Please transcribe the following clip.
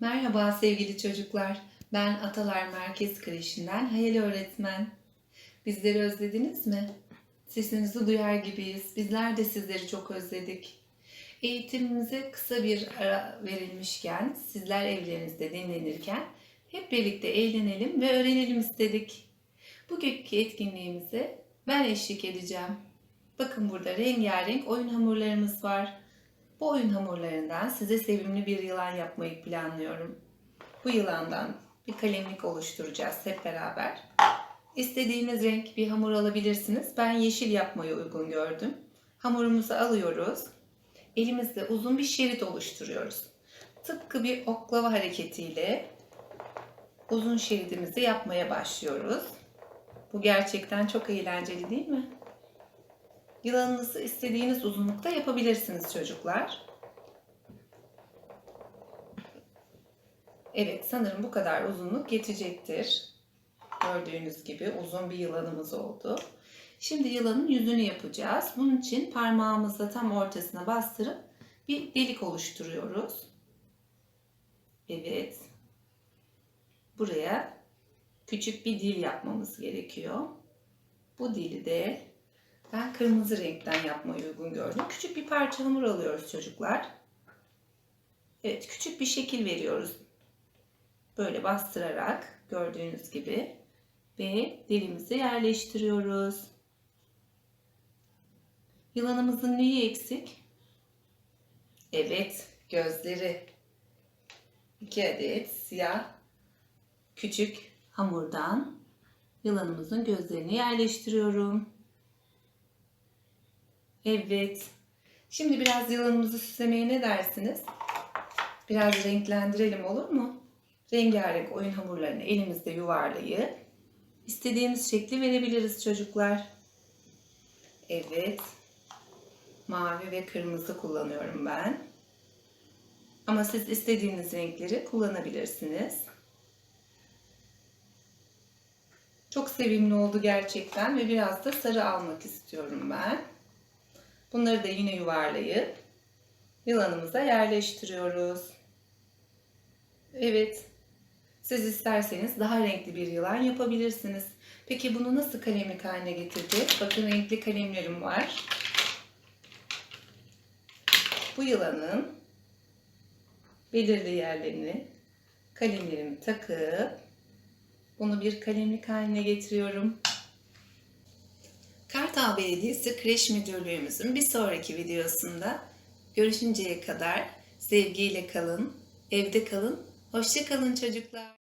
Merhaba sevgili çocuklar. Ben Atalar Merkez Kreşi'nden Hayal Öğretmen. Bizleri özlediniz mi? Sesinizi duyar gibiyiz. Bizler de sizleri çok özledik. Eğitimimize kısa bir ara verilmişken, sizler evlerinizde dinlenirken hep birlikte eğlenelim ve öğrenelim istedik. Bugünkü etkinliğimize ben eşlik edeceğim. Bakın burada rengarenk oyun hamurlarımız var. Bu oyun hamurlarından size sevimli bir yılan yapmayı planlıyorum. Bu yılandan bir kalemlik oluşturacağız hep beraber. İstediğiniz renk bir hamur alabilirsiniz. Ben yeşil yapmayı uygun gördüm. Hamurumuzu alıyoruz. Elimizde uzun bir şerit oluşturuyoruz. Tıpkı bir oklava hareketiyle uzun şeridimizi yapmaya başlıyoruz. Bu gerçekten çok eğlenceli değil mi? Yılanınızı istediğiniz uzunlukta yapabilirsiniz çocuklar. Evet sanırım bu kadar uzunluk yetecektir. Gördüğünüz gibi uzun bir yılanımız oldu. Şimdi yılanın yüzünü yapacağız. Bunun için parmağımızla tam ortasına bastırıp bir delik oluşturuyoruz. Evet. Buraya küçük bir dil yapmamız gerekiyor. Bu dili de ben kırmızı renkten yapmayı uygun gördüm. Küçük bir parça hamur alıyoruz çocuklar. Evet küçük bir şekil veriyoruz. Böyle bastırarak gördüğünüz gibi ve dilimizi yerleştiriyoruz. Yılanımızın neyi eksik? Evet gözleri. İki adet siyah küçük hamurdan yılanımızın gözlerini yerleştiriyorum. Evet. Şimdi biraz yılanımızı süslemeye ne dersiniz? Biraz renklendirelim olur mu? Rengarenk oyun hamurlarını elimizde yuvarlayıp istediğimiz şekli verebiliriz çocuklar. Evet. Mavi ve kırmızı kullanıyorum ben. Ama siz istediğiniz renkleri kullanabilirsiniz. Çok sevimli oldu gerçekten ve biraz da sarı almak istiyorum ben. Bunları da yine yuvarlayıp yılanımıza yerleştiriyoruz. Evet. Siz isterseniz daha renkli bir yılan yapabilirsiniz. Peki bunu nasıl kalemlik haline getireceğiz? Bakın renkli kalemlerim var. Bu yılanın belirli yerlerini kalemlerimi takıp bunu bir kalemlik haline getiriyorum. Kartal Belediyesi Kreş Müdürlüğümüzün bir sonraki videosunda görüşünceye kadar sevgiyle kalın, evde kalın, hoşça kalın çocuklar.